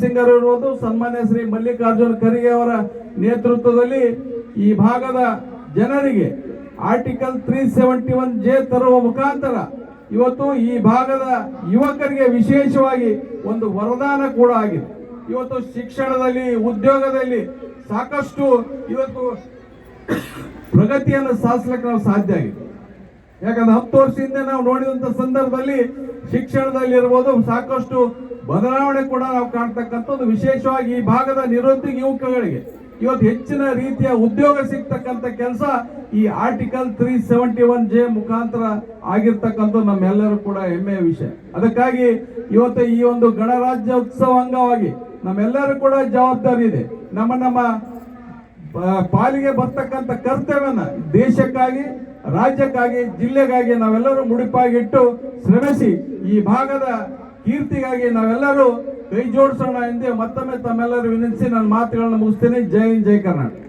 Singer ಇರ್ಬೋದು, ಸನ್ಮಾನ್ಯ ಶ್ರೀ ಮಲ್ಲಿಕಾರ್ಜುನ ಖರ್ಗೆ ಅವರ ನೇತೃತ್ವದಲ್ಲಿ ಈ ಭಾಗದ ಜನರಿಗೆ article three seventy one J ತರುವ ಮುಖಾಂತರ ಇವತ್ತು ಈ ಭಾಗದ ಯುವಕರಿಗೆ ವಿಶೇಷವಾಗಿ ಒಂದು ವರದಾನ ಕೂಡ ಆಗಿದೆ. ಇವತ್ತು ಶಿಕ್ಷಣದಲ್ಲಿ, ಉದ್ಯೋಗದಲ್ಲಿ ಸಾಕಷ್ಟು ಇವತ್ತು ಪ್ರಗತಿಯನ್ನು ಸಾಧಿಸ್ಲಿಕ್ಕೆ ನಾವು ಸಾಧ್ಯ ಆಗಿದೆ. ಯಾಕಂದ್ರೆ ಹತ್ತು ವರ್ಷದಿಂದ ನಾವು ನೋಡಿದಂತ ಸಂದರ್ಭದಲ್ಲಿ ಶಿಕ್ಷಣದಲ್ಲಿ ಇರ್ಬೋದು ಸಾಕಷ್ಟು ಬದಲಾವಣೆ ಕೂಡ ನಾವು ಕಾಣ್ತಕ್ಕಂಥದ್ದು ವಿಶೇಷವಾಗಿ ಈ ಭಾಗದ ನಿರುದ್ಯೋಗ ಯುವಕಗಳಿಗೆ. ಇವತ್ತು ಹೆಚ್ಚಿನ ರೀತಿಯ ಉದ್ಯೋಗ ಸಿಗ್ತಕ್ಕಂಥ ಕೆಲಸ ಈ article three seventy one J ಮುಖಾಂತರ ಆಗಿರ್ತಕ್ಕಂಥ ನಮ್ಮೆಲ್ಲರೂ ಕೂಡ ಹೆಮ್ಮೆಯ ವಿಷಯ. ಅದಕ್ಕಾಗಿ ಇವತ್ತು ಈ ಒಂದು ಗಣರಾಜ್ಯೋತ್ಸವ ಅಂಗವಾಗಿ ನಮ್ಮೆಲ್ಲರೂ ಕೂಡ ಜವಾಬ್ದಾರಿ ಇದೆ. ನಮ್ಮ ನಮ್ಮ ಪಾಲಿಗೆ ಬರ್ತಕ್ಕಂಥ ಕರ್ತವ್ಯನ ದೇಶಕ್ಕಾಗಿ, ರಾಜ್ಯಕ್ಕಾಗಿ, ಜಿಲ್ಲೆಗಾಗಿ ನಾವೆಲ್ಲರೂ ಮುಡಿಪಾಗಿಟ್ಟು ಶ್ರಮಿಸಿ ಈ ಭಾಗದ ಕೀರ್ತಿಗಾಗಿ ನಾವೆಲ್ಲರೂ ಕೈ ಜೋಡಿಸೋಣ ಎಂದೇ ಮತ್ತೊಮ್ಮೆ ತಮ್ಮೆಲ್ಲರೂ ವಿನಂತಿಸಿ ನನ್ನ ಮಾತುಗಳನ್ನು ಮುಗಿಸ್ತೀನಿ. ಜೈ ಹಿಂದ್, ಜೈ ಕರ್ನಾಟಕ.